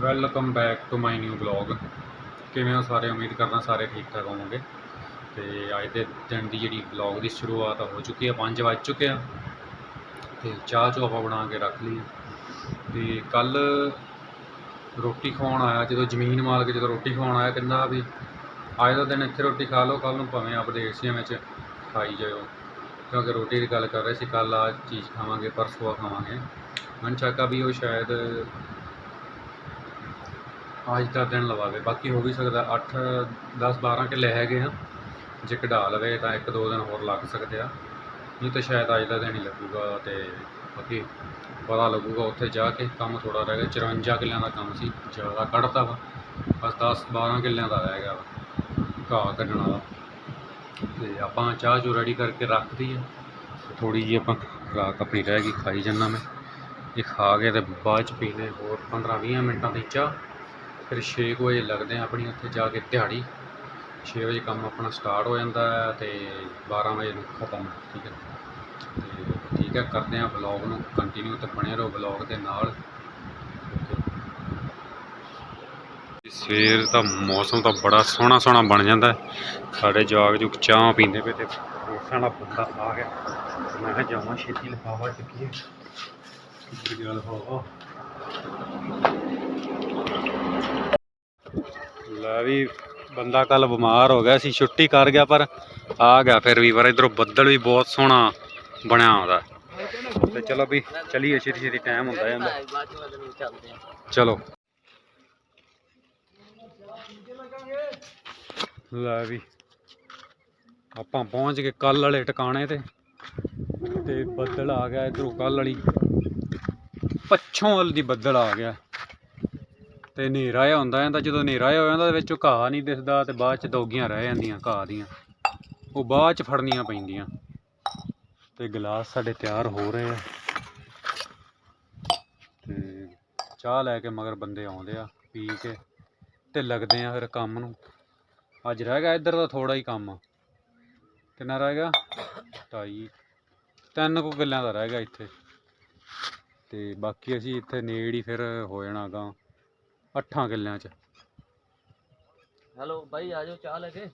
Welcome back to my new blog ਕਿਵੇਂ ਹੋ ਸਾਰੇ? ਉਮੀਦ ਕਰਦਾ ਸਾਰੇ ਠੀਕ ਠਾਕ ਹੋਵੋਗੇ। ਤੇ ਅੱਜ ਦੇ ਦਿਨ ਦੀ ਜਿਹੜੀ ਬਲੌਗ ਦੀ ਸ਼ੁਰੂਆਤ ਹੋ ਚੁੱਕੀ ਹੈ 5 ਵੱਜ ਚੁੱਕੇ ਆ। ਤੇ ਚਾਹ ਚੋ ਆਪਾਂ ਬਣਾ ਕੇ ਰੱਖ ਲਈ ਤੇ ਕੱਲ ਰੋਟੀ ਖਵਾਉਣ ਆਇਆ, ਜਦੋਂ ਜ਼ਮੀਨ ਮਾਲਕ ਜਦੋਂ ਰੋਟੀ ਖਵਾਉਣ ਆਇਆ, ਕਹਿੰਦਾ ਵੀ ਅੱਜ ਦਾ ਦਿਨ ਇੱਥੇ ਰੋਟੀ ਖਾ ਲਓ ਕੱਲ ਨੂੰ ਭਾਵੇਂ ਆਪਦੇ ਏਸੀਆਂ ਵਿੱਚ ਖਾਈ ਜਾਇਓ। ਕਿਉਂਕਿ ਰੋਟੀ ਦੀ ਗੱਲ ਕਰ ਰਹੇ ਸੀ ਕੱਲ ਆ ਚੀਜ਼ ਖਾਵਾਂਗੇ, ਪਰਸੋਂ ਆ ਖਾਵਾਂਗੇ। ਮਨ ਚਾਹਤਾ ਵੀ ਉਹ ਸ਼ਾਇਦ ਅੱਜ ਦਾ ਦਿਨ ਲਵਾਵੇ। ਬਾਕੀ ਹੋ ਵੀ ਸਕਦਾ 8 10 12 ਕਿੱਲੇ ਹੈਗੇ ਆ। ਜੇ ਕਢਾ ਲਵੇ ਤਾਂ ਇੱਕ, ਦੋ ਦਿਨ ਹੋਰ ਲੱਗ ਸਕਦੇ ਆ। ਨਹੀਂ ਤਾਂ ਸ਼ਾਇਦ ਅੱਜ ਦਾ ਦਿਨ ਹੀ ਲੱਗੂਗਾ ਤੇ ਬਾਕੀ ਪਤਾ ਲੱਗੂਗਾ ਉੱਥੇ ਜਾ ਕੇ। ਕੰਮ ਥੋੜਾ ਰਹਿ ਗਿਆ 54 ਕਿੱਲਿਆਂ ਦਾ ਕੰਮ ਸੀ, ਜ਼ਿਆਦਾ ਕੱਢਤਾ ਵਾ। ਬਸ 10 12 ਕਿੱਲਿਆਂ ਦਾ ਰਹਿ ਗਿਆ ਵਾ, ਘਾਹ ਕੱਢਣ ਵਾਲਾ। ਤੇ ਆਪਾਂ ਚਾਹ ਜੋ ਰੈਡੀ ਕਰਕੇ ਰੱਖਦੀ ਆ ਥੋੜੀ ਜਿਹੀ ਆਪਾਂ ਰਾਤ ਆਪਣੀ ਰਹਿ ਗਈ, ਖਾਈ ਜੰਨਾ ਮੈਂ। ਇਹ ਖਾ ਕੇ ਤੇ ਬਾਅਦ ਚ ਪੀਨੇ ਹੋਰ 15 20 ਮਿੰਟਾਂ ਦੀ ਚਾਹ। ਫਿਰ 6 ਵਜੇ ਲੱਗਦੇ ਆ ਆਪਣੀ ਉੱਥੇ ਜਾ ਕੇ ਦਿਹਾੜੀ। 6 ਵਜੇ ਕੰਮ ਆਪਣਾ ਸਟਾਰਟ ਹੋ ਜਾਂਦਾ ਹੈ ਤੇ 12 ਵਜੇ ਨੂੰ ਖਤਮ, ਠੀਕ ਹੈ। ਤੇ ਠੀਕ ਹੈ, ਕਰਦੇ ਆ ਵਲੌਗ ਨੂੰ ਕੰਟੀਨਿਊ ਤੇ ਬਣੇ ਰਹੋ ਵਲੌਗ ਦੇ ਨਾਲ। ਸਵੇਰ ਦਾ ਮੌਸਮ ਤਾਂ ਬੜਾ ਸੋਹਣਾ ਸੋਹਣਾ ਬਣ ਜਾਂਦਾ ਸਾਡੇ ਜਵਾਗ ਜੁਗ ਚਾਹ ਪੀਂਦੇ ਪਏ ਤੇ ਦੋਸਤਾਂ ਬੰਦਾ ਆ ਗਿਆ। ਮੈਂ ਕਿਹਾ ਜਾਵਾਂ, ਛੇਤੀ ਲਿਫਾਫਾ ਚੁੱਕੀਏ। ਕਿੱਥੇ ਗਿਆ ਲਿਫਾਫਾ ਲੈ ਵੀ ਬੰਦਾ ਕੱਲ ਬਿਮਾਰ ਹੋ ਗਿਆ ਸੀ, ਛੁੱਟੀ ਕਰ ਗਿਆ, ਪਰ ਆ ਗਿਆ ਫਿਰ ਵੀ, ਪਰ ਇਧਰੋਂ ਬੱਦਲ ਵੀ ਬਹੁਤ ਸੋਹਣਾ ਬਣਿਆ ਆਉਂਦਾ ਤੇ ਚਲੋ ਵੀ ਚਲੀਏ, ਛੇਤੀ ਛੇਤੀ ਟਾਈਮ ਹੁੰਦਾ ਜਾਂਦਾ। ਚਲੋ। ਲੈ ਵੀ ਆਪਾਂ ਪਹੁੰਚ ਗਏ ਕੱਲ ਵਾਲੇ ਟਿਕਾਣੇ ਤੇ। ਤੇ ਬੱਦਲ ਆ ਗਿਆ ਇਧਰੋਂ ਕੱਲ ਵਾਲੀ। ਪੱਛੋਂ ਵੱਲ ਦੀ ਬੱਦਲ ਆ ਗਿਆ। ਤੇ ਹਨੇਰਾ ਜਿਹਾ ਹੁੰਦਾ ਜਾਂਦਾ ਜਦੋਂ ਹਨੇਰਾ ਜਿਹਾ ਹੋ ਜਾਂਦਾ ਤੇ ਵਿੱਚੋਂ ਘਾਹ ਨਹੀਂ ਦਿਸਦਾ ਤੇ ਬਾਅਦ ਚ ਦੋਗੀਆਂ ਰਹਿ ਜਾਂਦੀਆਂ ਘਾਹ ਦੀਆਂ। ਉਹ ਬਾਅਦ ਚ ਫੜਨੀਆਂ ਪੈਂਦੀਆਂ। ਤੇ ਗਲਾਸ ਸਾਡੇ ਤਿਆਰ ਹੋ ਰਹੇ ਆ। ਤੇ ਚਾਹ ਲੈ ਕੇ ਮਗਰ ਬੰਦੇ ਆਉਂਦੇ ਆ, ਪੀ ਕੇ ਤੇ ਲੱਗਦੇ ਆ ਫਿਰ ਕੰਮ ਨੂੰ। ਅੱਜ ਰਹਿ ਗਿਆ ਇੱਧਰ ਦਾ ਥੋੜਾ ਹੀ ਕੰਮ। ਕਿੰਨਾ ਰਹਿ ਗਿਆ? ਢਾਈ। ਤਿੰਨ ਕੁ ਕਿੱਲਿਆਂ ਦਾ ਰਹਿ ਗਿਆ ਇੱਥੇ। ਤੇ ਬਾਕੀ ਅਸੀਂ ਇੱਥੇ ਨੇੜ ਹੀ ਫਿਰ ਹੋ ਜਾਣਾ ਗਾ ਅੱਠਾਂ ਕਿੱਲਿਆਂ 'ਚ। ਹੈਲੋ ਬਾਈ ਆ ਜਾਓ ਚਾਹ ਲੈ ਕੇ।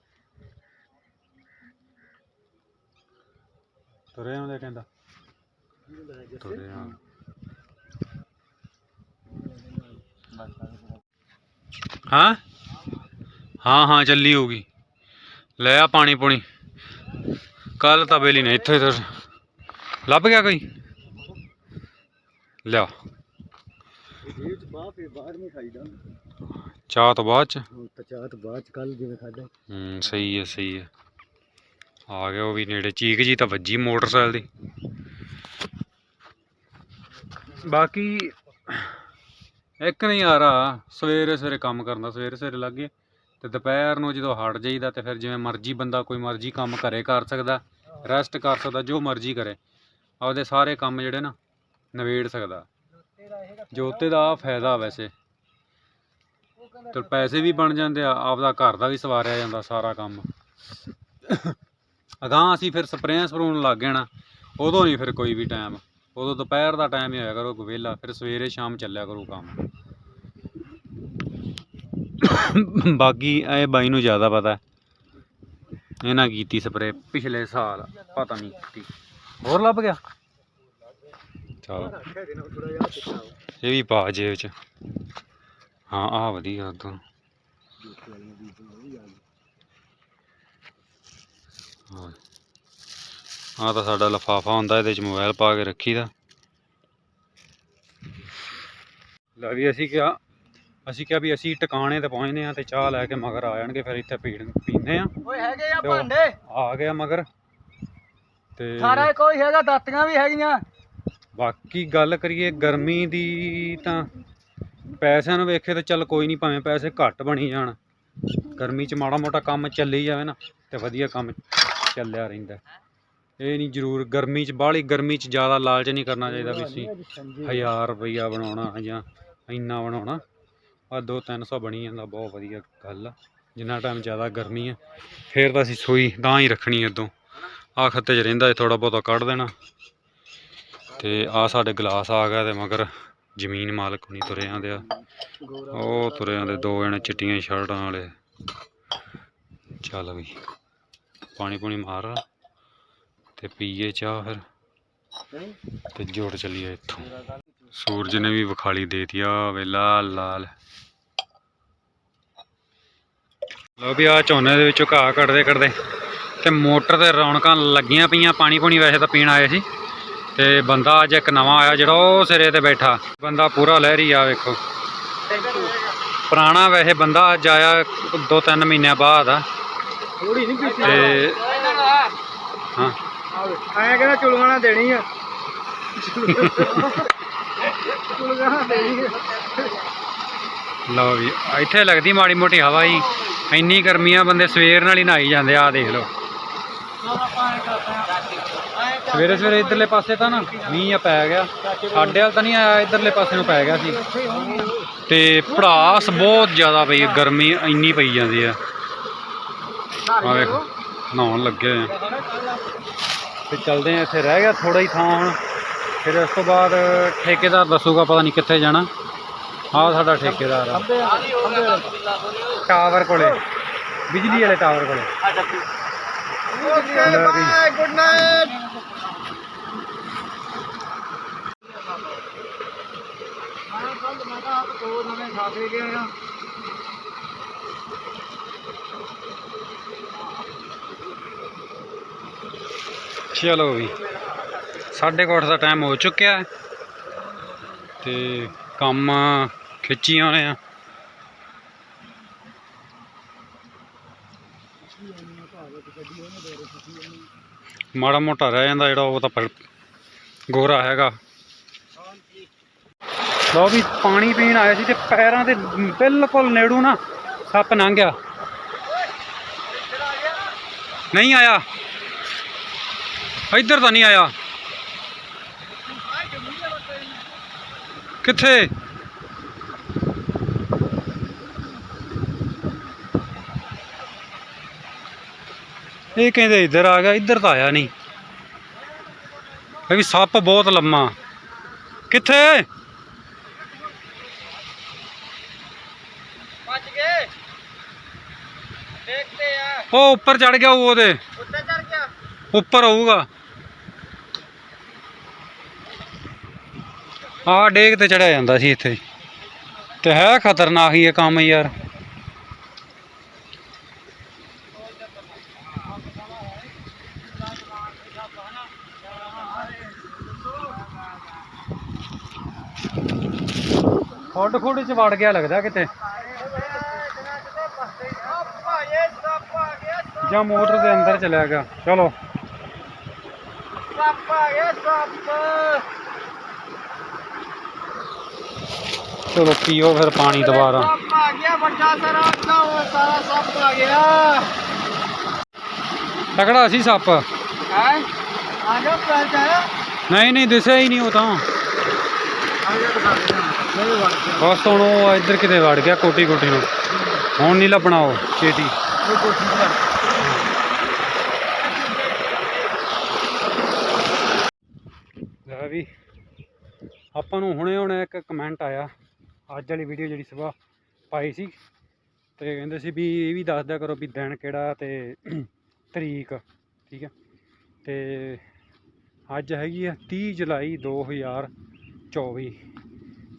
ਤੁਰੇ ਆਉਂਦੇ ਕਹਿੰਦਾ। ਤੁਰੇ ਆ। ਹਾਂ? ਹਾਂ ਹਾਂ ਚੱਲੀ ਹੋਗੀ ਲੈ ਆ ਪਾਣੀ ਪੁਣੀ। ਕੱਲ ਤਾਂ ਬੇਲੀ ਨੇ ਇੱਥੇ ਲੱਭ ਗਿਆ ਕੋਈ? ਲਿਆ। ਇਹ ਚ ਬਾਹ ਫੇ ਬਾਹਰ ਨਹੀਂ ਖਾਈਦਾ ਚਾਹ ਤੋਂ ਬਾਅਦ ਚ। ਹੁਣ ਤਾਂ ਚਾਹ ਤੋਂ ਬਾਅਦ ਕੱਲ ਜਿਵੇਂ ਖਾਦਾ ਹੂੰ ਸਹੀ ਹੈ ਸਹੀ ਹੈ। ਆ ਗਿਆ ਉਹ ਵੀ ਨੇੜੇ ਚੀਕ ਜੀ ਤਾਂ ਵੱਜੀ ਮੋਟਰਸਾਈਕਲ ਦੀ। ਬਾਕੀ ਇੱਕ ਨਹੀਂ ਆ ਰਹਾ ਸਵੇਰੇ ਸਵੇਰੇ ਕੰਮ ਕਰਨਾ ਸਵੇਰੇ ਸਵੇਰੇ ਲੱਗੇ ਤੇ ਦੁਪਹਿਰ ਨੂੰ ਜਦੋਂ ਹਟ ਜਾਈਦਾ ਤੇ ਫਿਰ ਜਿਵੇਂ ਮਰਜ਼ੀ ਬੰਦਾ ਕੋਈ ਮਰਜ਼ੀ ਕੰਮ ਘਰੇ ਕਰ ਸਕਦਾ ਰੈਸਟ ਕਰ ਸਕਦਾ ਜੋ ਮਰਜ਼ੀ ਕਰੇ। ਆਪਦੇ ਸਾਰੇ ਕੰਮ ਜਿਹੜੇ ਨਾ ਨਵੇੜ ਸਕਦਾ। ਜੋਤੇ ਦਾ ਫਾਇਦਾ ਵੈਸੇ। ਤੇ ਪੈਸੇ ਵੀ ਬਣ ਜਾਂਦੇ ਆ ਆਪਦਾ ਘਰ ਦਾ ਵੀ ਸਵਾਰਿਆ ਜਾਂਦਾ ਸਾਰਾ ਕੰਮ। ਅਗਾਂਹ ਅਸੀਂ ਫਿਰ ਸਪਰੇਆਂ ਸਪਰੂਨ ਲੱਗ ਜਾਣਾ ਉਦੋਂ ਨਹੀਂ ਫਿਰ ਕੋਈ ਵੀ ਟਾਈਮ ਉਦੋਂ ਦੁਪਹਿਰ ਦਾ ਟਾਈਮ ਹੀ ਹੋਇਆ ਕਰੋ ਵਿਹਲਾ ਫਿਰ ਸਵੇਰੇ ਸ਼ਾਮ ਚੱਲਿਆ ਕਰੂ ਕੰਮ। ਬਾਕੀ ਇਹ ਬਾਈ ਨੂੰ ਜ਼ਿਆਦਾ ਪਤਾ ਇਹਨਾਂ ਕੀਤੀ ਸਪਰੇ ਪਿਛਲੇ ਸਾਲ ਪਤਾ ਨਹੀਂ ਕੀਤੀ ਹੋਰ ਲੱਭ ਗਿਆ? ਚਲ। ਇਹ ਵੀ ਪਾ ਜੇਬ ਚ। ਹਾਂ ਆ ਵਧੀਆ ਉਦੋਂ। ਆ ਤਾਂ ਸਾਡਾ ਲਫਾਫਾ ਹੁੰਦਾ ਇਹਦੇ ਚ ਮੋਬਾਈਲ ਪਾ ਕੇ ਰੱਖੀਦਾ। ਲੈ ਵੀ ਅਸੀਂ ਕਿਹਾ ਅਸੀਂ ਕਿਹਾ ਵੀ ਅਸੀਂ ਟਿਕਾਣੇ ਤੇ ਪਹੁੰਚਨੇ ਆ ਤੇ ਚਾਹ ਲੈ ਕੇ ਮਗਰ ਆ ਜਾਣਗੇ ਫਿਰ ਇੱਥੇ ਪੀਣ ਪੀਂਦੇ ਆ ਓਏ ਹੈਗੇ ਆ ਭਾਂਡੇ। ਆ ਗਿਆ ਮਗਰ। ਤੇ ਸਾਰਾ ਕੋਈ ਹੈਗਾ ਦਾਤੀਆਂ ਵੀ ਹੈਗੀਆਂ। ਬਾਕੀ ਗੱਲ ਕਰੀਏ ਗਰਮੀ ਦੀ ਤਾਂ ਪੈਸਿਆਂ ਨੂੰ ਵੇਖੇ ਤਾਂ ਚੱਲ ਕੋਈ ਨਹੀਂ, ਭਾਵੇਂ ਪੈਸੇ ਘੱਟ ਬਣੀ ਜਾਣ। ਗਰਮੀ 'ਚ ਮਾੜਾ ਮੋਟਾ ਕੰਮ ਚੱਲੀ ਜਾਵੇ ਨਾ, ਤੇ ਵਧੀਆ ਕੰਮ ਚੱਲਿਆ ਰਹਿੰਦਾ। ਇਹ ਨਹੀਂ ਜ਼ਰੂਰ, ਗਰਮੀ 'ਚ ਬਾਹਲੀ ਗਰਮੀ 'ਚ ਜ਼ਿਆਦਾ ਲਾਲਚ ਨਹੀਂ ਕਰਨਾ ਚਾਹੀਦਾ ਵੀ ਅਸੀਂ 1000 ਰੁਪਈਆ ਬਣਾਉਣਾ ਜਾਂ ਇੰਨਾ ਬਣਾਉਣਾ। ਆ 2-300 ਬਣੀ ਜਾਂਦਾ, ਬਹੁਤ ਵਧੀਆ ਗੱਲ ਆ। ਜਿੰਨਾ ਟਾਈਮ ਜ਼ਿਆਦਾ ਗਰਮੀ ਆ, ਫੇਰ ਤਾਂ ਅਸੀਂ ਸੂਈ ਤਾਂ ਹੀ ਰੱਖਣੀ ਅੱਦੋਂ ਆ ਖੱਤੇ 'ਚ ਰਹਿੰਦਾ ਥੋੜਾ ਬਹੁਤਾ ਕੱਢ ਦੇਣਾ। ਤੇ ਆ ਸਾਡੇ ਗਲਾਸ ਆ ਗਿਆ ਤੇ ਮਗਰ ਜ਼ਮੀਨ ਮਾਲਕ ਹੁਣੀ ਤੁਰੇ ਆਂਦੇ ਆ। ਉਹ ਤੁਰੇ ਆਂਦੇ ਦੋ ਜਣੇ ਚਿੱਟੀਆਂ ਸ਼ਰਟਾਂ ਵਾਲੇ। ਚੱਲ ਵੀ, ਪਾਣੀ ਪੂਣੀ ਮਾਰ ਤੇ ਪੀਏ ਚਾਹ ਫਿਰ। ਤੇ ਜੋੜ ਚਲੀਏ ਇੱਥੋਂ। ਸੂਰਜ ਨੇ ਵੀ ਵਿਖਾਲੀ ਦੇਤੀ ਆ ਵੇ ਲਾਲ ਲਾਲ। ਲਓ ਵੀ ਆ ਝੋਨੇ ਦੇ ਵਿੱਚੋਂ ਘਾਹ ਕੱਢਦੇ ਕੱਢਦੇ ਤੇ ਮੋਟਰ ਤੇ ਰੌਣਕਾਂ ਲੱਗੀਆਂ ਪਈਆਂ, ਪਾਣੀ ਪੂਣੀ ਵੈਸੇ ਤਾਂ ਪੀਣ ਆਏ ਸੀ। ਤੇ ਬੰਦਾ ਅੱਜ ਇੱਕ ਨਵਾਂ ਆਇਆ ਜਿਹੜਾ ਉਹ ਸਿਰੇ ਤੇ ਬੈਠਾ। ਬੰਦਾ ਪੂਰਾ ਲਹਿਰੀ ਆ ਵੇਖੋ। ਪੁਰਾਣਾ ਵੈਸੇ ਬੰਦਾ ਅੱਜ ਆਇਆ ਦੋ ਤਿੰਨ ਮਹੀਨਿਆਂ ਬਾਅਦ ਆ। ਥੋੜੀ ਨਹੀਂ ਪੀਤੀ। ਤੇ ਹਾਂ। ਆਇਆ ਕਹਿੰਦਾ ਚੁਲਗਾਣਾ ਦੇਣੀ ਆ। ਚੁਲਗਾਣਾ ਦੇਣੀ ਆ। ਲਓ ਵੀ ਇੱਥੇ ਲੱਗਦੀ ਮਾੜੀ ਮੋਟੀ ਹਵਾ ਹੀ ਇੰਨੀ ਗਰਮੀ ਆ ਬੰਦੇ ਸਵੇਰ ਨਾਲ ਹੀ ਨਹਾਈ ਜਾਂਦੇ ਆ ਦੇਖ ਲਓ। ਸਵੇਰੇ ਸਵੇਰੇ ਇਧਰਲੇ ਪਾਸੇ ਤਾਂ ਨਾ ਮੀਂਹ ਆ ਪੈ ਗਿਆ। ਸਾਡੇ ਵੱਲ ਤਾਂ ਨਹੀਂ ਆਇਆ, ਇਧਰਲੇ ਪਾਸੇ ਨੂੰ ਪੈ ਗਿਆ ਸੀ। ਤੇ ਭੜਾਸ ਬਹੁਤ ਜ਼ਿਆਦਾ ਪਈ ਗਰਮੀ ਇੰਨੀ ਪਈ ਜਾਂਦੀ ਆ। ਆ ਵੇਖੋ, ਨਹਾਉਣ ਲੱਗੇ ਆ। ਤੇ ਚਲਦੇ ਆ, ਇੱਥੇ ਰਹਿ ਗਿਆ ਥੋੜਾ ਹੀ ਥਾਂ ਹੁਣ। ਫਿਰ ਉਸ ਤੋਂ ਬਾਅਦ ਠੇਕੇਦਾਰ ਦੱਸੂਗਾ, ਪਤਾ ਨਹੀਂ ਕਿੱਥੇ ਜਾਣਾ। ਆਹ ਸਾਡਾ ਠੇਕੇਦਾਰ ਆ। ਟਾਵਰ ਕੋਲੇ, ਬਿਜਲੀ ਵਾਲੇ ਟਾਵਰ ਕੋਲੇ। ਓਕੇ ਬਾਏ ਗੁੱਡ ਨਾਈਟ ਮੈਂ ਕੱਲ ਮੈਂ ਤਾਂ ਆਪ ਦੋ ਨਵੇਂ ਖਾ ਗਏ ਆ। ਚਲੋ ਵੀ। ਸਾਢੇ ਕੁ ਦਾ ਟਾਈਮ ਹੋ ਚੁੱਕਿਆ ਤੇ ਕੰਮ ਖਿੱਚੀ ਆਉਣੇ ਆ ਮਾੜਾ ਮੋਟਾ ਰਹਿ ਜਾਂਦਾ ਜਿਹੜਾ ਉਹ ਤਾਂ ਗੋਰਾ ਹੈਗਾ। ਲਓ ਵੀ ਪਾਣੀ ਪੀਣ ਆਇਆ ਸੀ ਤੇ ਪੈਰਾਂ ਦੇ ਬਿਲਕੁਲ ਨੇੜੂ ਨਾ ਸੱਪ ਲੰਘ ਗਿਆ। ਨਹੀਂ ਆਇਆ। ਇੱਧਰ ਤਾਂ ਨਹੀਂ ਆਇਆ। ਕਿੱਥੇ? ਇਹ ਕਹਿੰਦੇ ਇੱਧਰ ਆ ਗਿਆ, ਇੱਧਰ ਤਾਂ ਆਇਆ ਨਹੀਂ। ਇਹ ਵੀ ਸੱਪ ਬਹੁਤ ਲੰਮਾ। ਕਿੱਥੇ ਬਚ ਗਏ ਦੇਖਦੇ ਆ ਉਹ ਉੱਪਰ ਚੜ ਗਿਆ ਉਹ ਉਹਦੇ। ਉੱਤੇ ਚੜ ਗਿਆ। ਉੱਪਰ ਹੋਊਗਾ। ਆਹ ਡੇਕ ਤੇ ਚੜਿਆ ਜਾਂਦਾ ਸੀ ਇੱਥੇ। ਤੇ ਹੈ ਖਤਰਨਾਕ ਹੀ ਇਹ ਕੰਮ ਯਾਰ। ਖੁੱਡ ਖੁੱਡ ਚ ਵੜ ਗਿਆ ਲੱਗਦਾ ਕਿਤੇ। ਜਾਂ ਮੋਟਰ ਦੇ ਅੰਦਰ ਚਲਿਆ ਗਿਆ। ਚਲੋ। ਸੱਪ ਆ ਗਿਆ ਸੱਪ। ਚਲੋ ਪੀਓ ਫਿਰ ਪਾਣੀ ਦੁਬਾਰਾ। ਸੱਪ ਆ ਗਿਆ ਵੱਡਾ ਸਾਰਾ ਅੱਧਾ ਉਹ ਸਾਰਾ ਸੱਪ ਆ ਗਿਆ। ਤਕੜਾ ਸੀ ਸੱਪ। ਹੈ? ਆ ਜਾ ਪੈਰ ਜਾਇਆ ਨਹੀਂ ਨਹੀਂ ਦਿਸਿਆ ਹੀ ਨਹੀਂ ਉਹ ਤਾਂ। ਬਸ ਹੁਣ ਉਹ ਇੱਧਰ ਕਿਤੇ ਵੜ ਗਿਆ ਕੋਟੀ ਕੋਟੀ ਨੂੰ। ਹੁਣ ਨਹੀਂ ਲੱਭਣਾ ਉਹ ਛੇਤੀ ਉਹ ਕੋਠੀ ਤੇ ਲੈ ਵੀ। ਆਪਾਂ ਨੂੰ ਹੁਣੇ ਹੁਣੇ ਇੱਕ ਕਮੈਂਟ ਆਇਆ। ਅੱਜ ਵਾਲੀ ਵੀਡੀਓ ਜਿਹੜੀ ਸਵੇਰ ਪਾਈ ਸੀ। ਤੇ ਕਹਿੰਦੇ ਸੀ ਵੀ ਇਹ ਵੀ ਦੱਸ ਦਿਆ ਕਰੋ ਵੀ ਦਿਨ ਕਿਹੜਾ ਤੇ ਤਰੀਕ, ਠੀਕ ਹੈ। ਤੇ ਅੱਜ ਹੈਗੀ ਆ 30 ਜੁਲਾਈ 2024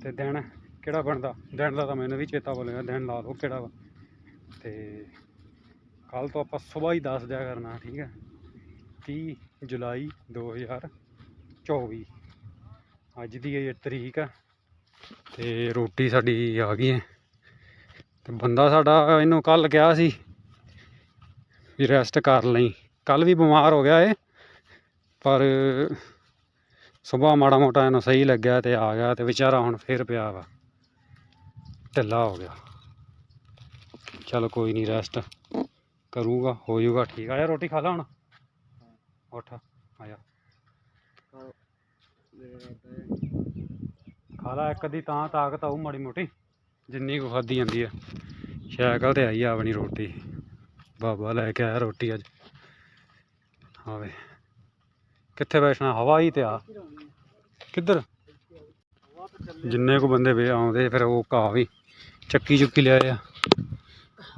ਤੇ ਦਿਨ ਕਿਹੜਾ ਬਣਦਾ? ਦਿਨ ਦਾ ਤਾਂ ਮੈਨੂੰ ਵੀ ਚੇਤਾ ਭੁੱਲ ਦਿਨ ਲਾ ਲਓ ਕਿਹੜਾ ਵਾ। ਤੇ ਕੱਲ ਤੋਂ ਆਪਾਂ ਸਵੇਰ ਹੀ ਦੱਸ ਦਿਆ ਕਰਨਾ, ਠੀਕ ਹੈ। 30 ਜੁਲਾਈ 2024 ਅੱਜ ਦੀ ਇਹ ਤਰੀਕ ਆ ਤੇ ਰੋਟੀ ਸਾਡੀ ਆ ਗਈ ਹੈ। ਤੇ ਬੰਦਾ ਸਾਡਾ ਇਹਨੂੰ ਕੱਲ ਕਿਹਾ ਸੀ ਵੀ ਰੈਸਟ ਕਰ ਲਈ। ਕੱਲ ਵੀ ਬਿਮਾਰ ਹੋ ਗਿਆ ਇਹ, ਪਰ ਸਵੇਰ ਮਾੜਾ ਮੋਟਾ ਇਹਨੂੰ ਸਹੀ ਲੱਗਿਆ ਤੇ ਆ ਗਿਆ ਤੇ ਵਿਚਾਰਾ ਹੁਣ ਫੇਰ ਪਿਆ ਵਾ। ਢਿੱਲਾ ਹੋ ਗਿਆ। ਚਲ ਕੋਈ ਨਹੀਂ ਰੈਸਟ ਕਰੂਗਾ ਹੋ ਜਾਊਗਾ ਠੀਕ ਆ ਯਾਰ, ਰੋਟੀ ਖਾ ਲਾ ਹੁਣ। ਉੱਠ, ਆ ਜਾ। ਖਾ ਲਾ ਇੱਕ ਅੱਧੀ ਤਾਂ ਤਾਕਤ ਆਊ ਮਾੜੀ ਮੋਟੀ। ਜਿੰਨੀ ਕੁ ਖਾਦੀ ਜਾਂਦੀ ਆ। ਸਾਈਕਲ ਤੇ ਆਈ ਆਪਣੀ ਰੋਟੀ। ਬਾਬਾ ਲੈ ਕੇ ਆਇਆ ਰੋਟੀ ਅੱਜ। ਆਵੇ। ਕਿੱਥੇ ਬੈਠਣਾ? ਹਵਾ ਹੀ ਤੇ ਆ। ਕਿੱਧਰ? ਜਿੰਨੇ ਕੋ ਬੰਦੇ ਵੇ ਆਉਂਦੇ ਫਿਰ ਉਹ ਘਾਹ ਵੀ ਚੱਕੀ ਚੁੱਕੀ ਲਿਆਏ ਆ।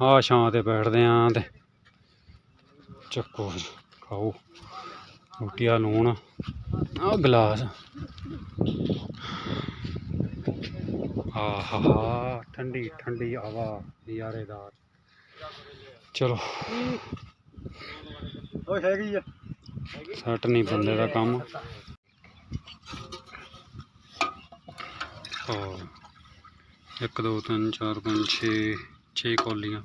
ਆ ਛਾਂ ਤੇ ਬੈਠਦੇ ਆਂ ਤੇ ਚੱਕੋ ਜੀ, ਖਾਓ ਰੋਟੀਆ ਲੂਣ ਆ ਗਲਾਸ। ਆਹਾ ਠੰਡੀ ਠੰਡੀ ਹਵਾ ਨਜ਼ਾਰੇਦਾਰ। ਚਲੋ। ਉਹ ਹੈਗੀ ਆ। ਸੱਟ ਨਹੀਂ ਬੰਦੇ ਦਾ ਕੰਮ। ਹਾਂ ਇੱਕ ਦੋ ਤਿੰਨ ਚਾਰ ਪੰਜ ਛੇ ਛੇ ਕੌਲੀਆਂ।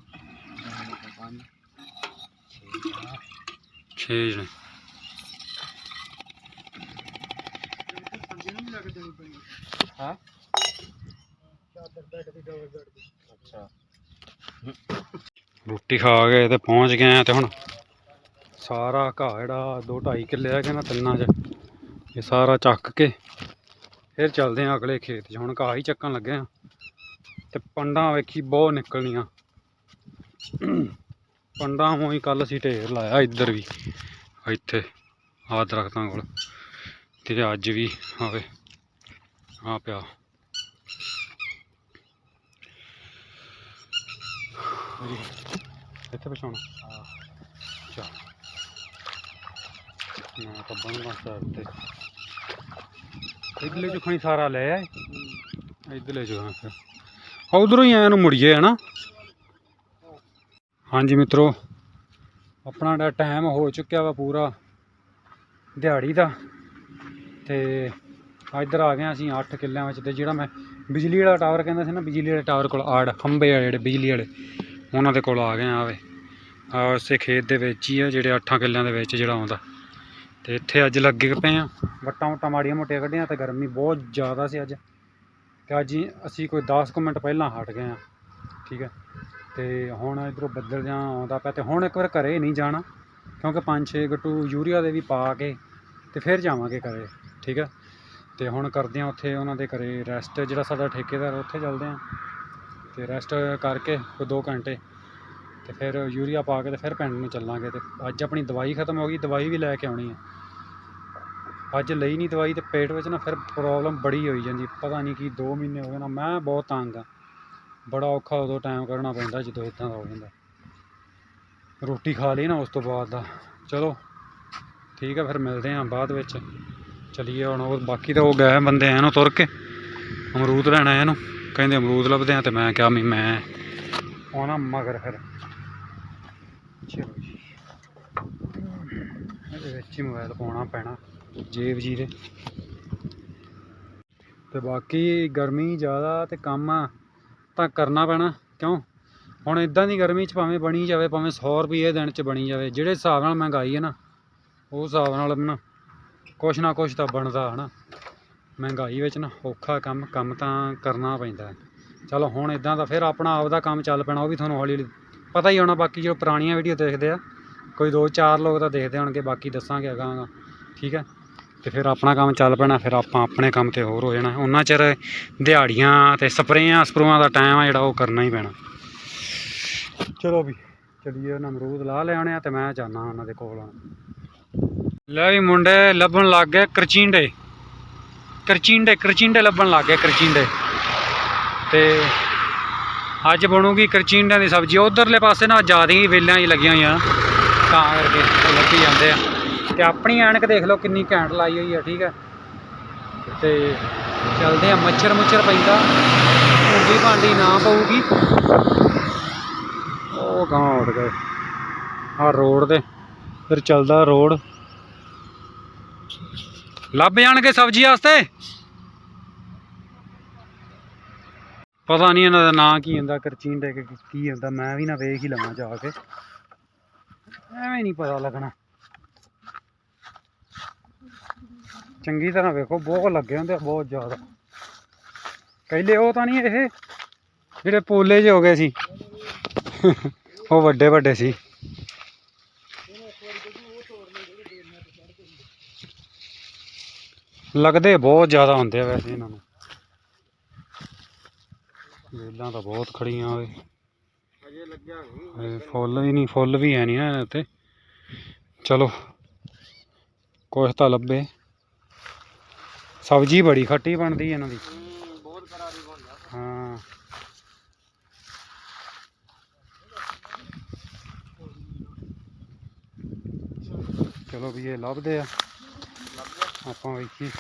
ਛੇ ਜਣੇ। ਬੈੱਡ ਦੀ ਡਬਲ ਬੈੱਡ ਦੀ ਅੱਛਾ। ਰੋਟੀ ਖਾ ਕੇ ਤੇ ਪਹੁੰਚ ਗਏ ਆ ਤੇ ਹੁਣ ਸਾਰਾ ਘਾਹ ਜਿਹੜਾ ਦੋ ਢਾਈ ਕਿੱਲੇ ਹੈਗੇ ਨਾ ਤਿੰਨਾਂ 'ਚ, ਇਹ ਸਾਰਾ ਚੱਕ ਕੇ ਫਿਰ ਚੱਲਦੇ ਆ ਅਗਲੇ ਖੇਤ 'ਚ। ਹੁਣ ਘਾਹ ਹੀ ਚੱਕਣ ਲੱਗੇ ਆ ਤੇ ਪੰਡਾਂ ਵੇਖੀ ਬਹੁਤ ਨਿਕਲਣੀਆਂ। ਪੰਡਾਂ ਹੋਈ ਕੱਲ ਅਸੀਂ ਢੇਰ ਲਾਇਆ ਇੱਧਰ ਵੀ, ਇੱਥੇ ਆ ਦਰਖਤਾਂ ਕੋਲ। ਤੇ ਅੱਜ ਵੀ ਆਵੇ ਆ ਪਿਆ। ਇੱਥੇ ਪਛਾਉਣਾ ਚਾ ਮੈਂ ਤਾਂ ਬਣ ਬਣ ਤੇ ਇਧਰਲੇ ਚੋਂ ਖਣੀ ਸਾਰਾ ਲੈ ਆਏ। ਇਧਰਲੇ ਚੋਂ ਹਾਂ ਫਿਰ। ਉਧਰੋਂ ਹੀ ਆਇਆ ਨੂੰ ਮੁੜੀਏ ਹਨਾ ਹਾਂਜੀ ਮਿੱਤਰੋ, ਆਪਣਾ ਦਾ ਟਾਈਮ ਹੋ ਚੁੱਕਿਆ ਵਾ ਪੂਰਾ, ਦਿਹਾੜੀ ਦਾ। ਤੇ ਇੱਧਰ ਆ ਗਏ ਅਸੀਂ 8 ਕਿੱਲਿਆਂ ਵਿੱਚ ਤੇ ਜਿਹੜਾ ਮੈਂ ਬਿਜਲੀ ਵਾਲਾ ਟਾਵਰ ਕਹਿੰਦਾ ਸੀ ਨਾ, ਬਿਜਲੀ ਵਾਲੇ ਟਾਵਰ ਕੋਲ ਆੜ, ਖੰਭੇ ਵਾਲੇ ਜਿਹੜੇ ਬਿਜਲੀ ਵਾਲੇ। ਉਹਨਾਂ ਦੇ ਕੋਲ ਆ ਗਏ ਆ ਆਵੇ ਆ ਉਸੇ ਖੇਤ ਦੇ ਵਿੱਚ ਹੀ ਆ ਜਿਹੜੇ 8 ਕਿੱਲਿਆਂ ਦੇ ਵਿੱਚ ਜਿਹੜਾ ਆਉਂਦਾ। ਤੇ ਇੱਥੇ ਅੱਜ ਲੱਗੇ ਪਏ ਆ। ਵੱਟਾਂ ਵਟਾਂ ਮਾੜੀਆਂ ਮੋਟੀਆਂ ਕੱਢੀਆਂ ਤੇ ਗਰਮੀ ਬਹੁਤ ਜ਼ਿਆਦਾ ਸੀ ਅੱਜ। ਤੇ ਅੱਜ ਹੀ ਅਸੀਂ ਕੋਈ 10 ਕੁ ਮਿੰਟ ਪਹਿਲਾਂ ਹਟ ਗਏ ਆ। ਠੀਕ ਹੈ ਤੇ ਹੁਣ ਇਧਰੋਂ ਬੱਦਲ ਜਾਂ ਆਉਂਦਾ ਪਿਆ ਤੇ ਹੁਣ ਇੱਕ ਵਾਰ ਘਰੇ ਨਹੀਂ ਜਾਣਾ। ਕਿਉਂਕਿ 5-6 ਗੱਟੂ ਯੂਰੀਆ ਦੇ ਵੀ ਪਾ ਕੇ ਤੇ ਫਿਰ ਜਾਵਾਂਗੇ ਘਰੇ। ਠੀਕ ਹੈ ਤੇ ਹੁਣ ਕਰਦੇ ਆ ਉੱਥੇ ਉਹਨਾਂ ਦੇ ਘਰੇ ਰੈਸਟ ਜਿਹੜਾ ਸਾਡਾ ਠੇਕੇਦਾਰ ਉੱਥੇ ਚੱਲਦੇ ਆ। ਤੇ ਰੈਸਟ ਕਰਕੇ ਕੋਈ 2 ਘੰਟੇ ਤੇ ਫਿਰ ਯੂਰੀਆ ਪਾ ਕੇ ਤੇ ਫਿਰ ਪਿੰਡ ਨੂੰ ਚੱਲਾਂਗੇ ਤੇ ਅੱਜ ਆਪਣੀ ਦਵਾਈ ਖਤਮ ਹੋ ਗਈ, ਦਵਾਈ ਵੀ ਲੈ ਕੇ ਆਉਣੀ ਹੈ ਅੱਜ ਲਈ ਨਹੀਂ ਦਵਾਈ ਤੇ ਪੇਟ ਵਿੱਚ ਨਾ ਫਿਰ ਪ੍ਰੋਬਲਮ ਬੜੀ ਹੋਈ ਜਾਂਦੀ, ਪਤਾ ਨਹੀਂ ਕੀ 2 ਮਹੀਨੇ ਹੋ ਗਏ ਨਾ, ਮੈਂ ਬਹੁਤ ਤੰਗ ਆ। ਬੜਾ ਔਖਾ ਉਦੋਂ ਟਾਈਮ ਕੱਢਣਾ ਪੈਂਦਾ ਜਦੋਂ ਇਦਾਂ ਦਾ ਹੋ ਜਾਂਦਾ। ਰੋਟੀ ਖਾ ਲਈ ਨਾ ਉਸ ਤੋਂ ਬਾਅਦ ਦਾ। ਚਲੋ, ਠੀਕ ਆ, ਫਿਰ ਮਿਲਦੇ ਆਂ ਬਾਅਦ ਵਿੱਚ। ਚਲੀਏ ਹੁਣ ਉਹ ਬਾਕੀ ਤਾਂ ਉਹ ਗਏ ਬੰਦੇ ਐ ਨੂੰ ਤੁਰ ਕੇ, ਅਮਰੂਦ ਲੈਣਾ ਇਹਨੂੰ। ਕਹਿੰਦੇ ਅਮਰੂਦ ਲੱਭਦੇ ਆ ਤੇ ਮੈਂ ਕਿਹਾ ਵੀ ਮੈਂ ਆਉਣਾ ਮਗਰ ਫਿਰ। ਚਲੋ ਜੀ। ਇਹਦੇ ਵਿੱਚ ਹੀ ਮੋਬਾਈਲ ਪਾਉਣਾ ਪੈਣਾ, ਜੇਬ ਜੀ ਦੇ। ਤੇ ਬਾਕੀ ਗਰਮੀ ਜ਼ਿਆਦਾ ਤੇ ਕੰਮ ਤਾਂ ਕਰਨਾ ਪੈਣਾ, ਕਿਉਂ? ਹੁਣ ਇਦਾਂ ਦੀ ਗਰਮੀ 'ਚ ਭਾਵੇਂ ਬਣੀ ਜਾਵੇ, ਭਾਵੇਂ 100 ਰੁਪਏ ਦਿਨ 'ਚ ਬਣੀ ਜਾਵੇ, ਜਿਹੜੇ ਹਿਸਾਬ ਨਾਲ ਮਹਿੰਗਾਈ ਹੈ ਨਾ ਉਸ ਹਿਸਾਬ ਨਾਲ ਨਾ ਕੁਛ ਨਾ ਕੁਛ ਤਾਂ ਬਣਦਾ, ਹਨਾ? ਮਹਿੰਗਾਈ ਵਿੱਚ ਨਾ ਔਖਾ ਕੰਮ ਕੰਮ ਤਾਂ ਕਰਨਾ ਪੈਂਦਾ ਚਲੋ ਹੁਣ ਇਦਾਂ ਦਾ ਫਿਰ ਆਪਣਾ ਆਪ ਦਾ ਕੰਮ ਚੱਲ ਪੈਣਾ, ਉਹ ਵੀ ਤੁਹਾਨੂੰ ਹੌਲੀ ਹੌਲੀ ਪਤਾ ਹੀ ਹੋਣਾ, ਬਾਕੀ ਜੋ ਪੁਰਾਣੀਆਂ ਵੀਡੀਓ ਦੇਖਦੇ ਆ, ਕੋਈ ਦੋ ਚਾਰ ਲੋਕ ਤਾਂ ਦੇਖਦੇ ਹੋਣਗੇ, ਬਾਕੀ ਦੱਸਾਂਗੇ ਅਗਾਂਗਾ ਠੀਕ ਹੈ? ਤੇ ਫਿਰ ਆਪਣਾ ਕੰਮ ਚੱਲ ਪੈਣਾ, ਫਿਰ ਆਪਾਂ ਆਪਣੇ ਕੰਮ ਤੇ ਹੋਰ ਹੋ ਜਾਣਾ। ਉਹਨਾਂ ਚਿਰ ਦਿਹਾੜੀਆਂ ਤੇ ਸਪਰੇਆਂ, ਸਪਰੂਆਂ ਦਾ ਟਾਈਮ ਆ ਜਿਹੜਾ ਉਹ ਕਰਨਾ ਹੀ ਪੈਣਾ। ਚਲੋ ਵੀ, ਚਲੀਏ, ਉਹਨਾਂ ਅਮਰੂਦ ਲਾ ਲਿਆਉਣੇ ਆ ਤੇ ਮੈਂ ਜਾਣਾ ਉਹਨਾਂ ਦੇ ਕੋਲ। ਲੈ ਵੀ ਮੁੰਡੇ, ਲੱਭਣ ਲੱਗ ਗਏ ਕਰਚਿੰਡੇ। ਕਰਚਿੰਡੇ ਕਰਚਿੰਡੇ ਲੱਭਣ ਲੱਗ ਗਏ ਕਰਚਿੰਡੇ। ਤੇ ਅੱਜ ਬਣੂਗੀ ਕਰਚਿੰਡਿਆਂ ਦੀ ਸਬਜ਼ੀ। ਉਧਰਲੇ ਪਾਸੇ ਨਾ ਜ਼ਿਆਦਾ ਹੀ ਵੇਲਾਂ ਹੀ ਲੱਗੀਆਂ ਹੋਈਆਂ ਤਾਂ ਕਰਕੇ ਉਹ ਲੱਭੀ ਜਾਂਦੇ ਆ। ਤੇ ਆਪਣੀ ਐਨਕ ਦੇਖ ਲਓ ਕਿੰਨੀ ਘੈਂਟ ਲਾਈ ਹੋਈ ਆ, ਠੀਕ ਹੈ ਤੇ ਚੱਲਦੇ ਆ, ਮੱਛਰ ਮੁੱਛਰ ਪੈਂਦਾ। ਹੁੰਦੀ ਭਾਂਡੀ ਨਾ ਪਊਗੀ। ਉਹ ਗਾਂ ਉੱਡ ਗਏ। ਆ ਰੋਡ ਦੇ ਫਿਰ ਚੱਲਦਾ ਰੋਡ। ਲੱਭ ਜਾਣਗੇ ਸਬਜ਼ੀ ਵਾਸਤੇ? ਪਤਾ ਨਹੀਂ ਇਹਨਾਂ ਦਾ ਨਾਂ ਕੀ ਹੁੰਦਾ ਕਰਚੀਂਡੇ ਕਿ ਕੀ ਹੁੰਦਾ, ਮੈਂ ਵੀ ਨਾ ਵੇਖ ਹੀ ਲਵਾਂ ਜਾ ਕੇ। ਐਵੇਂ ਨਹੀਂ ਪਤਾ ਲੱਗਣਾ। ਚੰਗੀ ਤਰ੍ਹਾਂ ਵੇਖੋ, ਬਹੁਤ ਲੱਗੇ ਹੁੰਦੇ ਬਹੁਤ ਜ਼ਿਆਦਾ। ਪਹਿਲੇ ਉਹ ਤਾਂ ਨਹੀਂ ਇਹ, ਜਿਹੜੇ ਪੋਲੇ ਜਿਹੇ ਹੋ ਗਏ ਸੀ। ਉਹ ਵੱਡੇ ਵੱਡੇ ਸੀ। ਲੱਗਦੇ ਬਹੁਤ ਜ਼ਿਆਦਾ ਹੁੰਦੇ ਆ ਵੈਸੇ ਇਹਨਾਂ ਨੂੰ। ਵੇਲਾਂ ਤਾਂ ਬਹੁਤ ਖੜੀਆਂ ਓਏ। ਅਜੇ ਲੱਗਿਆ ਨਹੀਂ। ਫੁੱਲ ਵੀ ਨਹੀਂ, ਫੁੱਲ ਵੀ ਹੈ ਨਹੀਂ ਇਹਨਾਂ ਤੇ। ਚਲੋ ਕੁਝ ਤਾਂ ਲੱਭੇ। ਸਬਜ਼ੀ ਬੜੀ ਖੱਟੀ ਬਣਦੀ ਇਹਨਾਂ ਦੀ। ਬਹੁਤ ਕਰਾਰੀ ਬਣਦਾ ਹਾਂ। ਚਲੋ ਵੀ ਇਹ ਲੱਭਦੇ ਆ। ਆਪਾਂ ਵੇਖੀ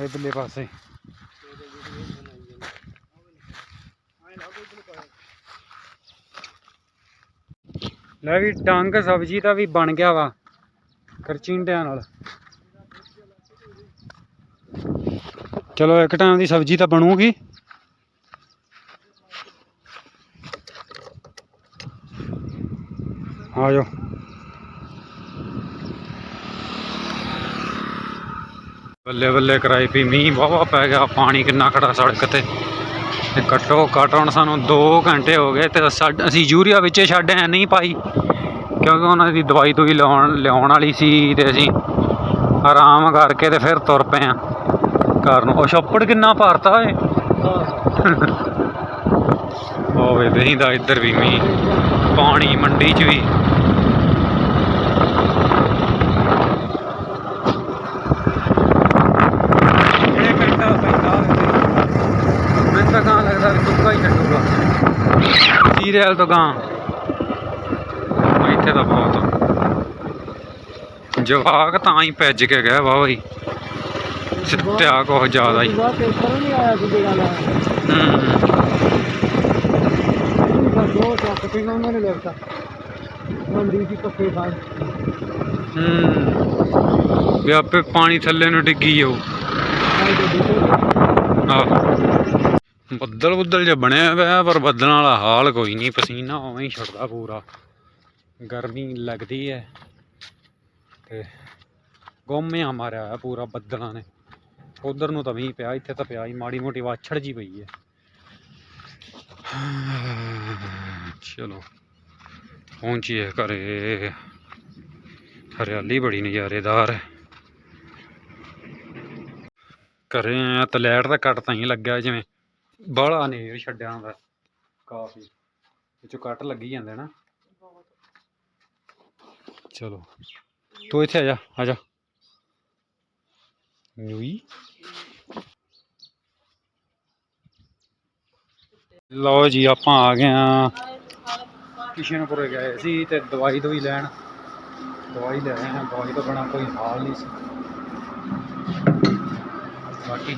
ਇਧਰਲੇ ਪਾਸੇ। ਲੈ ਵੀ ਡੰਗ ਸਬਜ਼ੀ ਦਾ ਵੀ ਬਣ ਗਿਆ ਵਾ ਕਰਚਿੰਡਿਆਂ ਨਾਲ। ਚਲੋ ਇੱਕ ਟਾਈਮ ਦੀ ਸਬਜ਼ੀ ਤਾਂ ਬਣੂਗੀ। ਆ ਜਾਓ। ਬੱਲੇ ਬੱਲੇ ਕਰਾਈ ਪਈ ਮੀਂਹ ਵਾਵਾ ਪੈ ਗਿਆ ਪਾਣੀ ਕਿੰਨਾ ਖੜਾ ਸੜਕ ਤੇ। ਤੇ ਘੱਟੋ ਘੱਟ ਹੁਣ ਸਾਨੂੰ 2 ਘੰਟੇ ਹੋ ਗਏ ਤੇ ਅਸੀਂ ਯੂਰੀਆ ਵਿੱਚੇ ਛੱਡ ਐ ਨਹੀਂ ਪਾਈ ਕਿਉਂਕਿ ਉਹਨਾਂ ਦੀ ਦਵਾਈ ਦੂਈ ਲਿਆਉਣ ਲਿਆਉਣ ਵਾਲੀ ਸੀ ਤੇ ਅਸੀਂ ਆਰਾਮ ਕਰਕੇ ਤੇ ਫਿਰ ਤੁਰ ਪਏ ਆ। ਘਰ ਨੂੰ ਉਹ ਛੱਪੜ ਕਿੰਨਾ ਭਰਤਾ ਏ ਹੋਵੇ ਵਹਿੰਦਾ ਇੱਧਰ ਵੀ ਮੀਂਹ ਪਾਣੀ ਮੰਡੀ 'ਚ ਵੀ ਇਹ ਘੰਟਾ ਪੈਂਦਾ ਮੈਨੂੰ ਤਾਂ ਗਾਂ ਲੱਗਦਾ ਵੀ ਤੁੱਕਾ ਹੀ ਸੀਰੀਅਲ ਤੋਂ ਗਾਂ। ਇੱਥੇ ਤਾਂ ਬਹੁਤ ਜਵਾਕ ਤਾਂ ਹੀ ਭੱਜ ਕੇ ਗਏ ਵਾਹ ਬਈ। ਸਿੱਤਿਆ ਕੁਛ ਜ਼ਿਆਦਾ ਹੀ। ਪੇਪਰ ਨਹੀਂ ਆਇਆ ਸੀ ਜਿਹੜਾ ਲਾ ਹੂੰ। ਦੋ ਚੱਕ ਕੇ ਉਹਨਾਂ ਨੇ ਲਿਖਤਾ ਮੰਡੀ ਦੀ ਪੱਕੇ ਖਾਨ ਹੂੰ। ਵੀ ਆਪੇ ਪਾਣੀ ਥੱਲੇ ਨੂੰ ਡਿੱਗੀ ਜਾਊ। ਆਹ। ਬੱਦਲ ਬੁੱਦਲ ਜਿਹਾ ਬਣਿਆ ਹੋਇਆ, ਪਰ ਬੱਦਲਾਂ ਵਾਲਾ ਹਾਲ ਕੋਈ ਨਹੀਂ, ਪਸੀਨਾ ਉਵੇਂ ਹੀ ਛੱਡਦਾ ਪੂਰਾ। ਗਰਮੀ ਲੱਗਦੀ ਹੈ ਤੇ ਗੁੰਮਿਆ ਮਾਰਿਆ ਹੋਇਆ ਪੂਰਾ ਬੱਦਲਾਂ ਨੇ। ਉਧਰ ਨੂੰ ਤਾਂ ਵੀ ਪਿਆ, ਇੱਥੇ ਤਾਂ ਪਿਆ ਹੀ ਮਾੜੀ ਮੋਟੀ ਵਾਛੜ ਜੀ ਪਈ ਹੈ ਚਲੋ, ਪਹੁੰਚੀਏ ਘਰੇ। ਹਰਿਆਲੀ ਬੜੀ ਨਜ਼ਾਰੇਦਾਰ ਹੈ ਘਰੇ ਆਇਆ ਤਾਂ ਲਾਈਟ ਦਾ ਕੱਟ ਤਾਂ ਹੀ ਲੱਗਿਆ ਜਿਵੇਂ। ਬਾਹਲਾ ਨੇਰ ਛੱਡਿਆ ਹੁੰਦਾ ਕਾਫੀ। ਵਿੱਚੋਂ ਕੱਟ ਲੱਗੀ ਜਾਂਦੇ ਨਾ। ਚਲੋ, ਤੂੰ ਇੱਥੇ ਆ ਜਾ ਆ ਜਾ। ਨਿਊਈ ਲਓ ਜੀ, ਆਪਾਂ ਆ ਗਏ ਆ ਕਿਸ਼ਨਪੁਰ ਗਏ ਸੀ ਤੇ ਦਵਾਈ ਦਵਾਈ ਲੈਣ। ਦਵਾਈ ਲੈ ਆਏ ਹਾਂ, ਦਵਾਈ ਤੋਂ ਬਣਾ ਕੋਈ ਹਾਲ ਨਹੀਂ ਸੀ। ਬਾਕੀ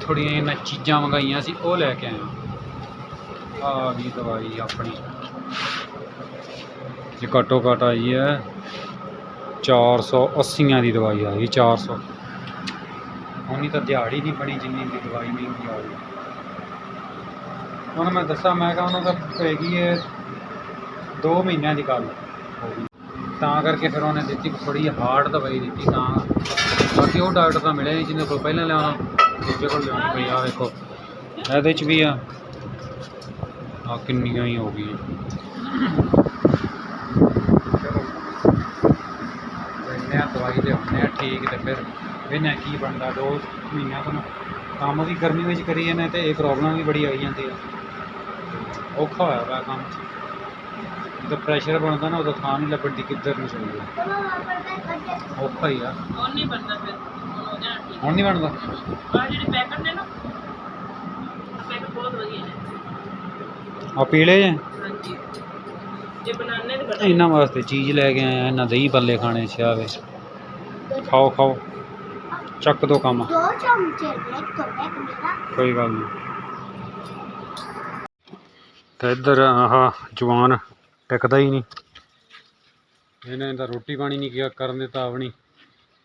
ਥੋੜੀਆਂ ਇਹਨਾਂ ਚੀਜ਼ਾਂ ਮੰਗਾਈਆਂ ਸੀ, ਉਹ ਲੈ ਕੇ ਆਇਆ ਆ ਗਈ ਦਵਾਈ ਆਪਣੀ। ਜੇ ਘੱਟੋ ਘੱਟ ਆਈ ਹੈ 480 ਦੀ ਦਵਾਈ ਆ ਗਈ 400 ਉਨੀ ਤਾਂ ਦਿਹਾੜੀ ਨਹੀਂ ਬਣੀ ਜਿੰਨੀ ਦੀ ਦਵਾਈ ਮਹਿੰਗੀ ਆ ਗਈ। ਹੁਣ ਮੈਂ ਦੱਸਾਂ, ਮੈਂ ਕਿਹਾ ਉਹਨਾਂ ਦਾ ਹੈਗੀ ਹੈ 2 ਮਹੀਨਿਆਂ ਦੀ ਗੱਲ। ਹੋ ਗਈ ਤਾਂ ਕਰਕੇ ਫਿਰ ਉਹਨੇ ਦਿੱਤੀ ਥੋੜੀ ਹਾਰਡ ਦਵਾਈ ਦਿੱਤੀ ਤਾਂ। ਬਾਕੀ ਉਹ ਡਾਕਟਰ ਤਾਂ ਮਿਲਿਆ ਨਹੀਂ ਜਿਹਦੇ ਕੋਲ ਪਹਿਲਾਂ ਲਿਆਉਣਾ ਦੂਜੇ ਕੋਲ ਲਿਆਉਣੀ ਪਈ ਆ ਵੇਖੋ। ਇਹਦੇ ਚ ਵੀ ਆ। ਆ ਕਿੰਨੀਆਂ ਹੀ ਹੋ ਗਈਆਂ। ਚਲੋ। ਦਵਾਈ ਲਿਆਉਂਦੇ ਆ, ਠੀਕ ਤੇ ਫਿਰ ਵੇਖਦੇ ਕੀ ਬਣਦਾ, ਦੋ ਮਹੀਨਿਆਂ ਤੋਂ ਕੰਮ ਵੀ ਗਰਮੀ ਵਿੱਚ ਕਰੀ ਜਾਂਦੇ ਤੇ ਇਹ ਪ੍ਰੋਬਲਮ ਵੀ ਬੜੀ ਆਈ ਜਾਂਦੀ ਆ। ਔਖਾ ਹੋਇਆ ਵਾ ਕੰਮ। ਜਦੋਂ ਪ੍ਰੈਸ਼ਰ ਬਣਦਾ ਨਾ ਉਦੋਂ ਥਾਂ ਨਹੀਂ ਲੱਭਦੀ ਕਿੱਧਰ ਨੂੰ ਚੱਲਦੀ ਔਖਾ ਹੀ ਆ। ਹੁਣ ਨਹੀਂ ਬਣਦਾ ਫਿਰ? ਹੁਣ ਹੋ ਜਾਣਾ ਠੀਕ ਹੁਣ ਨਹੀਂ ਬਣਦਾ? ਆ ਜਿਹੜੇ ਪੈਕਟ ਨੇ ਨਾ ਪੈਕਟ ਬਹੁਤ ਵਧੀਆ ਨੇ। ਆ ਪੀਲੇ ਜੇ? ਹਾਂਜੀ। ਜੇ ਬਣਾਉਣੇ ਤੇ ਇਹਨਾਂ ਵਾਸਤੇ ਚੀਜ਼ ਲੈ ਕੇ ਆਇਆ ਇਹਨਾਂ ਦਹੀਂ ਪੱਲੇ ਖਾਣੇ ਆਵੇ ਖਾਓ ਖਾਓ। ਚੱਕ ਦੋ ਕੰਮ। ਦੋ ਚਮਚੇ ਮੇਰਾ ਕੋਈ ਗੱਲ ਨਹੀਂ ਤੇ ਇੱਧਰ ਆਹ ਜਵਾਨ ਟਿਕਦਾ ਹੀ ਨਹੀਂ। ਇਹਨੇ ਤਾਂ ਰੋਟੀ ਪਾਣੀ ਨਹੀਂ ਕਿਹਾ, ਕਰਨ ਦਿੱਤਾ ਆਪਣੀ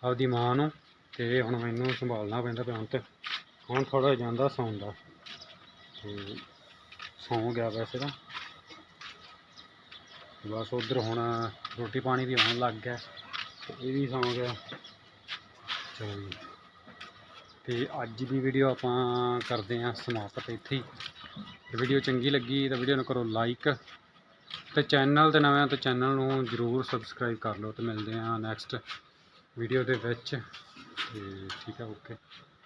ਆਪਦੀ ਮਾਂ ਨੂੰ, ਤੇ ਹੁਣ ਮੈਨੂੰ ਸੰਭਾਲਣਾ ਪੈਂਦਾ ਪਿਆ ਹੁਣ ਤੇ। ਹੁਣ ਥੋੜਾ ਜਾਂਦਾ ਸੌਂਦਾ ਤੇ ਸੌਂ ਗਿਆ ਵੈਸੇ ਤਾਂ। ਬਸ ਉਧਰ ਹੁਣ ਰੋਟੀ ਪਾਣੀ ਵੀ ਆਉਣ ਲੱਗ ਗਿਆ ਇਹ ਵੀ ਸੌਂ ਗਿਆ। ਚਲੋ ਜੀ। ਤੇ ਅੱਜ ਦੀ ਵੀਡੀਓ ਆਪਾਂ ਕਰਦੇ ਹਾਂ ਸਮਾਪਤ ਇੱਥੇ ਹੀ। ਵੀਡੀਓ ਚੰਗੀ ਲੱਗੀ ਤਾਂ ਵੀਡੀਓ ਨੂੰ ਕਰੋ ਲਾਈਕ ਤੇ ਚੈਨਲ ਤੇ ਨਵੇਂ ਆ ਤਾਂ ਚੈਨਲ ਨੂੰ ਜਰੂਰ ਸਬਸਕ੍ਰਾਈਬ ਕਰ ਲਓ ਤੇ ਮਿਲਦੇ ਹਾਂ ਨੈਕਸਟ ਵੀਡੀਓ ਦੇ ਵਿੱਚ। ਤੇ ਠੀਕ ਹੈ ਓਕੇ